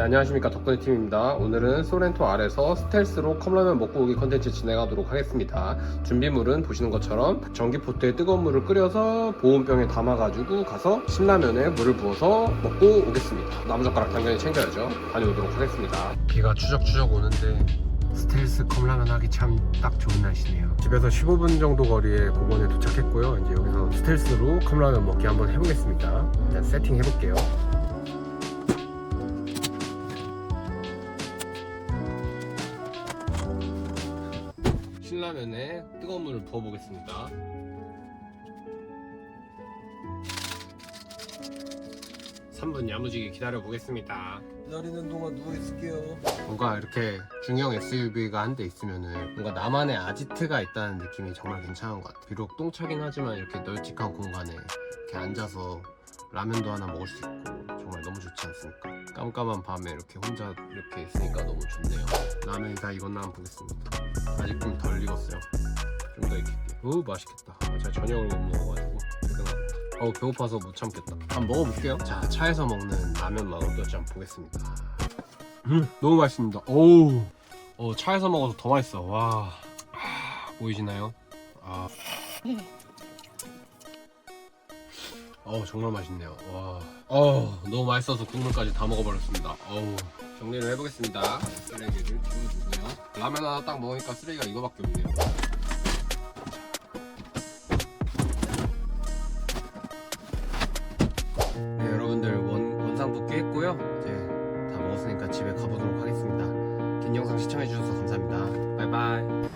네, 안녕하십니까 덕분에 팀입니다. 오늘은 소렌토 아래서 스텔스로 컵라면 먹고 오기 컨텐츠 진행하도록 하겠습니다. 준비물은 보시는 것처럼 전기포트에 뜨거운 물을 끓여서 보온병에 담아가지고 가서 신라면에 물을 부어서 먹고 오겠습니다. 나무젓가락 당연히 챙겨야죠. 다녀오도록 하겠습니다. 비가 추적추적 오는데 스텔스 컵라면 하기 참 딱 좋은 날씨네요. 집에서 15분 정도 거리에 공원에 도착했고요. 이제 여기서 스텔스로 컵라면 먹기 한번 해보겠습니다. 일단 세팅 해볼게요. 신라면에 뜨거운 물을 부어보겠습니다. 삼분 야무지게 기다려 보겠습니다. 기다리는 동안 누워 있을게요. 뭔가 이렇게 중형 SUV가 한 대 있으면은 뭔가 나만의 아지트가 있다는 느낌이 정말 괜찮은 것 같아요. 비록 똥차긴 하지만 이렇게 널찍한 공간에 이렇게 앉아서 라면도 하나 먹을 수 있고 정말 너무 좋지 않습니까? 깜깜한 밤에 이렇게 혼자 이렇게 있으니까 너무 좋네요. 라면이 다 익었나 한번 보겠습니다. 아직 좀 덜 익었어요. 좀 더 익힐게요. 오 맛있겠다. 제가 저녁을 못 먹어가지고 퇴근하고. 어우 배고파서 못 참겠다. 한번 먹어볼게요. 자 차에서 먹는 라면 맛 어떨지 한번 보겠습니다. 음 너무 맛있습니다. 오우. 어 차에서 먹어서 더 맛있어. 와. 아, 보이시나요? 아. 어우 정말 맛있네요. 와. 어우 너무 맛있어서 국물까지 다 먹어버렸습니다. 어우 정리를 해보겠습니다. 쓰레기를 치워주고요. 라면 하나 딱 먹으니까 쓰레기가 이거밖에 없네요. 네 여러분들 원, 원상 복귀 했고요. 이제 다 먹었으니까 집에 가보도록 하겠습니다. 긴 영상 시청해주셔서 감사합니다. 바이바이.